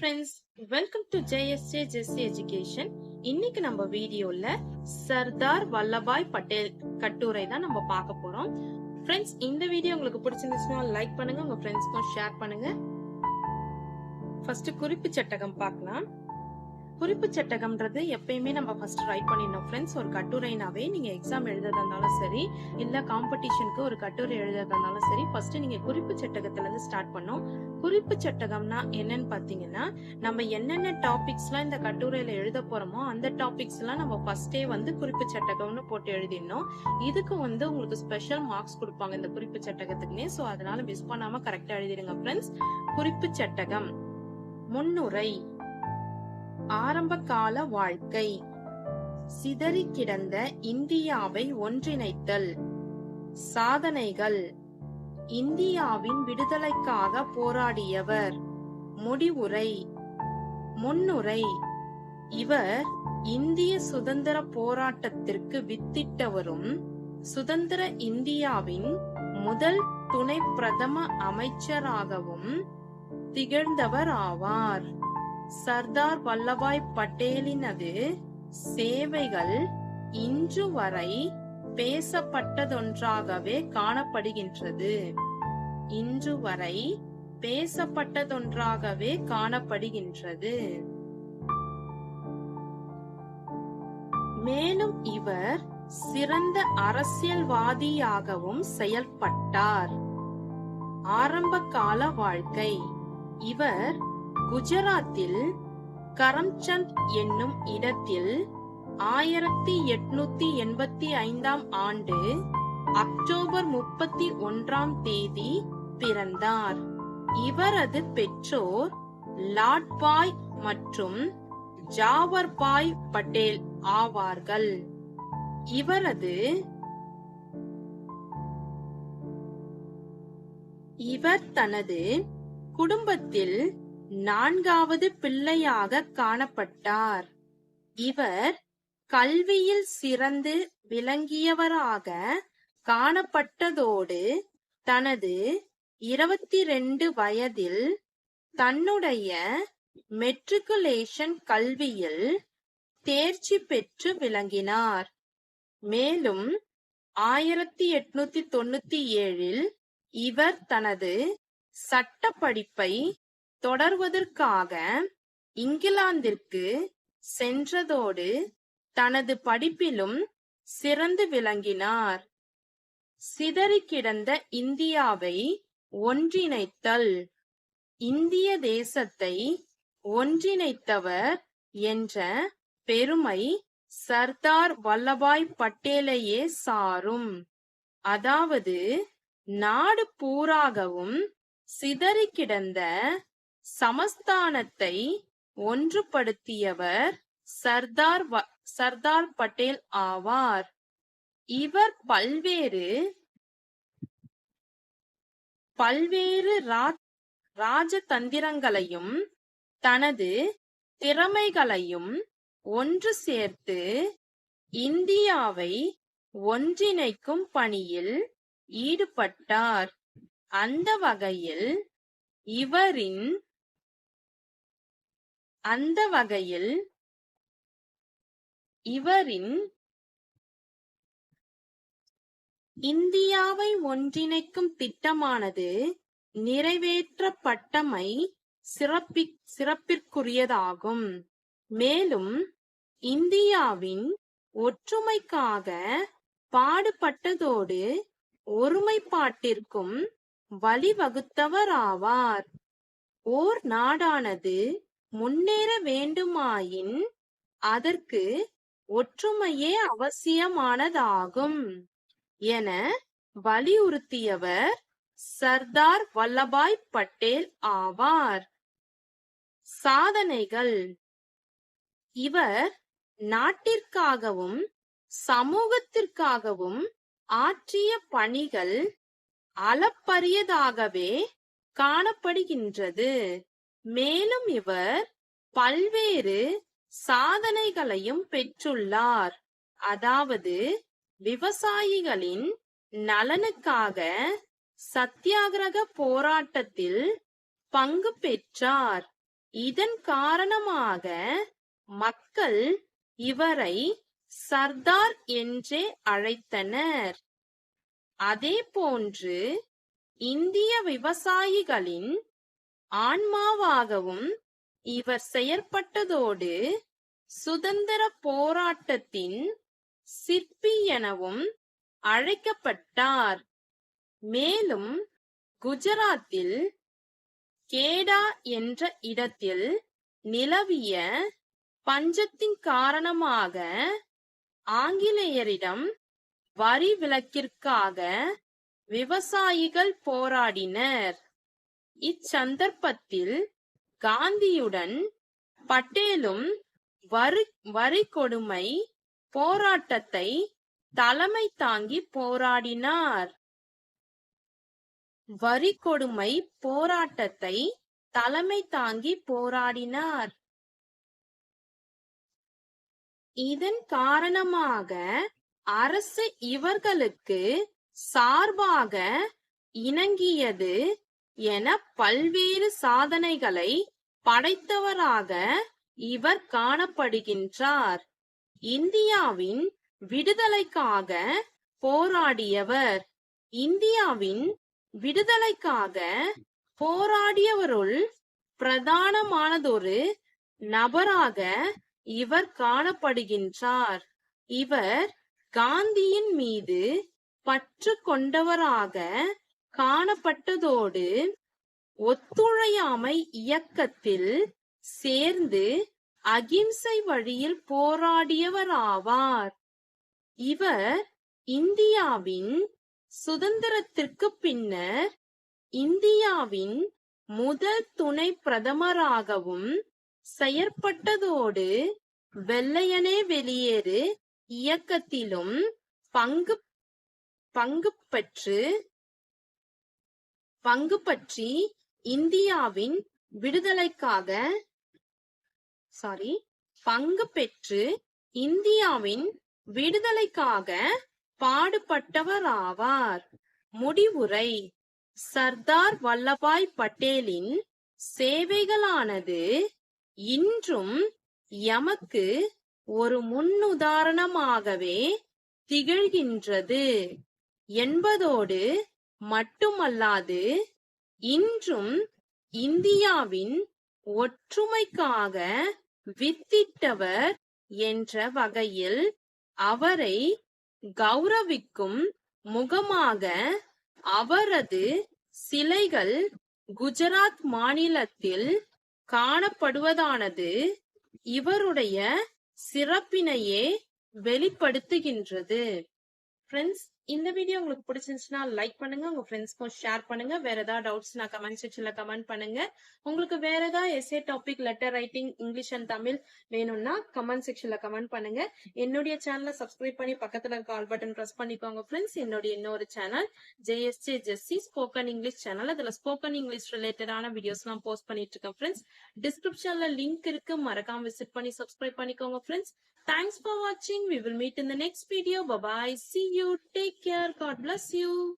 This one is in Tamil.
Friends welcome to JSJ Jessy education இன்னைக்கு நம்ம வீடியோல சர்தார் வல்லபாய் பட்டேல் கட்டுரை தான் நம்ம பார்க்க போறோம். ஃப்ரெண்ட்ஸ் இந்த வீடியோ உங்களுக்கு பிடிச்சிருந்துச்சுன்னா லைக் பண்ணுங்க உங்க ஃப்ரெண்ட்ஸ்க்கும் ஷேர் பண்ணுங்க. ஃபர்ஸ்ட் குறிப்பு சட்டகம் பார்க்கலாம். குறிப்பு சட்டகம்ன்றது எப்பயுமே நம்ம ஃபர்ஸ்ட் ரைட் பண்ணிடணும். ஃப்ரெண்ட்ஸ் ஒரு கட்டுரைனாவே நீங்க எக்ஸாம் எழுதுறதாலும் சரி இல்ல காம்படிஷனுக்கு ஒரு கட்டுரை எழுதுறதாலும் சரி ஃபர்ஸ்ட் நீங்க குறிப்பு சட்டகத்துல இருந்து ஸ்டார்ட் பண்ணும் குறிப்பு சட்டகம்னா என்னன்னு பாத்தீங்கன்னா நம்ம என்னென்ன டாபிக்ஸ் எல்லாம் இந்த கட்டுரையில எழுத போறோமோ அந்த டாபிக்ஸ் எல்லாம் நம்ம ஃபர்ஸ்டே வந்து குறிப்பு சட்டகம்னு போட்டு எழுதிடணும். இதுக்கு வந்து உங்களுக்கு ஸ்பெஷல் மார்க்ஸ் கொடுப்பாங்க இந்த குறிப்பு சட்டகத்துக்குனே சோ அதனால மிஸ் பண்ணாம கரெக்டா எழுதிடுங்க ஃப்ரெண்ட்ஸ் குறிப்பு சட்டகம். முன்னுரை. ஆரம்ப கால வாழ்க்கை. சிதறி கிடந்த இந்தியாவை ஒன்றிணைத்தல். சாதனைகள். இந்தியாவின் விடுதலைக்காக போராடியவர். முடிவுரை. முன்னுரை. இவர் இந்திய சுதந்திர போராட்டத்திற்கு வித்திட்டவரும் சுதந்திர இந்தியாவின் முதல் துணை பிரதம அமைச்சராகவும் திகழ்ந்தவர் ஆவார். சர்தார் வல்லபாய் பட்டேலினது சேவைகள் இன்று வரை பேசப்பட்டதொன்றாகவே காணப்படுகின்றது. இன்று வரை பேசப்பட்டதொன்றாகவே காணப்படுகின்றது. மேலும் இவர் சிறந்த அரசியல்வாதியாகவும் செயல்பட்டார். ஆரம்ப கால வாழ்க்கை இவர் குஜராத்தில் கரம்சந்த் என்னும் இடத்தில் ஆயிரத்தி எட்நூத்தி எண்பத்தி ஐந்தாம் ஆண்டு அக்டோபர் முப்பத்தி ஒன்றாம் தேதி பிறந்தார். இவரது பெற்றோர் லாட்பாய் மற்றும் ஜாவர்பாய் பட்டேல் ஆவார்கள். இவரது இவர் தனது குடும்பத்தில் நான்காவது பிள்ளையாக காணப்பட்டார். இவர் கல்வியில் சிறந்து விளங்கியவராக காணப்பட்டதோடு தனது இருபத்தி ரெண்டு வயதில் தன்னுடைய மெட்ரிகுலேஷன் கல்வியில் தேர்ச்சி பெற்று விளங்கினார். மேலும் ஆயிரத்தி எட்நூத்தி தொண்ணூத்தி ஏழில் இவர் தனது சட்ட படிப்பை தொடர்வதற்காக இங்கிலாந்திற்கு சென்றதோடு தனது படிப்பிலும் சிறந்து விளங்கினார். சிதறி கிடந்த இந்தியாவை ஒன்றிணைத்தல். இந்திய தேசத்தை ஒன்றிணைத்தவர் என்ற பெருமை சர்தார் வல்லபாய் பட்டேலையே சாரும். அதாவது நாடு பூராகவும் சிதறி கிடந்த சமஸ்தானத்தை ஒன்றுபடுத்தியவர் சர்தார் சர்தார் பட்டேல் ஆவார். இவர் பல்வேறு பல்வேறு ராஜதந்திரங்களையும் தனது திறமைகளையும் ஒன்று சேர்த்து இந்தியாவை ஒன்றிணைக்கும் பணியில் ஈடுபட்டார். அந்த வகையில் இவரின் அந்த வகையில் இவரின் இந்தியாவை ஒன்றிணைக்கும் திட்டமானது நிறைவேற்றப்பட்டமை சிறப்பி சிறப்பிற்குரியதாகும். மேலும் இந்தியாவின் ஒற்றுமைக்காக பாடுபட்டதோடு ஒருமைப்பாட்டிற்கும் வழிவகுத்தவர் ஆவார். ஓர் நாடானது முன்னேற வேண்டுமாயின் அதற்கு ஒற்றுமையே அவசியமானதாகும் என வலியுறுத்தியவர் சர்தார் வல்லபாய் பட்டேல் ஆவார். சாதனைகள். இவர் நாட்டிற்காகவும் சமூகத்திற்காகவும் ஆற்றிய பணிகள் அளப்பரியதாகவே காணப்படுகின்றது. மேலும் இவர் பல்வேறு சாதனைகளையும் பெற்றுள்ளார். அதாவது விவசாயிகளின் நலனுக்காக சத்தியாகிரக போராட்டத்தில் பங்கு பெற்றார். இதன் காரணமாக மக்கள் இவரை சர்தார் என்றே அழைத்தனர். அதே போன்று இந்திய விவசாயிகளின் ஆன்மாவாகவும் இவர் செயற்பட்டதோடு சுதந்திர போராட்டத்தின் சிற்பி எனவும் அழைக்கப்பட்டார். மேலும் குஜராத்தில் கேடா என்ற இடத்தில் நிலவிய பஞ்சத்தின் காரணமாக ஆங்கிலேயரிடம் வரி விலக்கிற்காக விவசாயிகள் போராடினர். இச்சந்தர்ப்பத்தில் காந்தியுடன் பட்டேலும் வரி வரி கொடுமை போராட்டத்தை தலைமை தாங்கி போராடினார். வரி கொடுமை போராட்டத்தை தலைமை தாங்கி போராடினார். இதன் காரணமாக அரசு இவர்களுக்கு சார்பாக இணங்கியது என பல்வேறு சாதனைகளை படைத்தவராக இவர் காணப்படுகின்றார். இந்தியாவின் விடுதலைக்காக போராடியவர். இந்தியாவின் விடுதலைக்காக போராடியவருள் பிரதானமானதொரு நபராக இவர் காணப்படுகின்றார். இவர் காந்தியின் மீது பற்று கொண்டவராக காணப்பட்டதோடு ஒத்துழையாமை இயக்கத்தில் சேர்ந்து அகிம்சை வழியில் போராடியவராவார். இவர் இந்தியாவின் சுதந்திரத்திற்கு பின்னர் இந்தியாவின் முதல் துணை பிரதமராகவும் செயற்பட்டதோடு வெள்ளையனே வெளியேறு இயக்கத்திலும் பங்கு பங்கு பெற்று பங்கு பற்றி இந்தியாவின் விடுதலைக்காக சாரி பங்கு பெற்று இந்தியாவின் விடுதலைக்காக பாடுபட்டவராவார். முடிவுரை சர்தார் வல்லபாய் பட்டேலின் சேவைகளானது இன்றும் எமக்கு ஒரு முன்னுதாரணமாகவே திகழ்கின்றது என்பதோடு மட்டுமல்லாது இன்றும் இந்தியாவின் ஒற்றுமைக்காக வித்திட்டவர் என்ற வகையில் அவரை கௌரவிக்கும் முகமாக அவரது சிலைகள் குஜராத் மாநிலத்தில் காணப்படுவதானது இவருடைய சிறப்பினையே வெளிப்படுத்துகின்றது. ஃப்ரெண்ட்ஸ் இந்த வீடியோ உங்களுக்கு பிடிச்சிருந்துச்சுன்னா லைக் பண்ணுங்க உங்க ஃப்ரெண்ட்ஸ்க்கும் ஷேர் பண்ணுங்க. வேற ஏதாவது டவுட்ஸ்னா கமெண்ட் செக்ஷன்ல கமெண்ட் பண்ணுங்க. உங்களுக்கு வேற ஏதாவது essay topic letter writing English and Tamil வேணும்னா கமெண்ட் செக்ஷன்ல கமெண்ட் பண்ணுங்க. என்னுடைய சேனலை சப்ஸ்கிரைப் பண்ணி பக்கத்துல இருக்க ஆல் பட்டன் பிரஸ் பண்ணிக்கோங்க ஃப்ரெண்ட்ஸ் என்னுடைய இன்னொரு channel JSJ Jessy spoken English channel அதுல ஸ்போக்கன் இங்கிலீஷ் ரிலேட்டடான வீடியோஸ் எல்லாம் போஸ்ட் பண்ணிட்டு இருக்கேன் ஃப்ரெண்ட்ஸ் டிஸ்கிரிப்ஷன்ல லிங்க் இருக்கு. மறக்காம விசிட் பண்ணி சப்ஸ்கிரைப் பண்ணிக்கோங்க ஃப்ரெண்ட்ஸ் தேங்க்ஸ் ஃபார் வாட்சிங் we will meet in the next video bye bye see you take Take care. God bless you.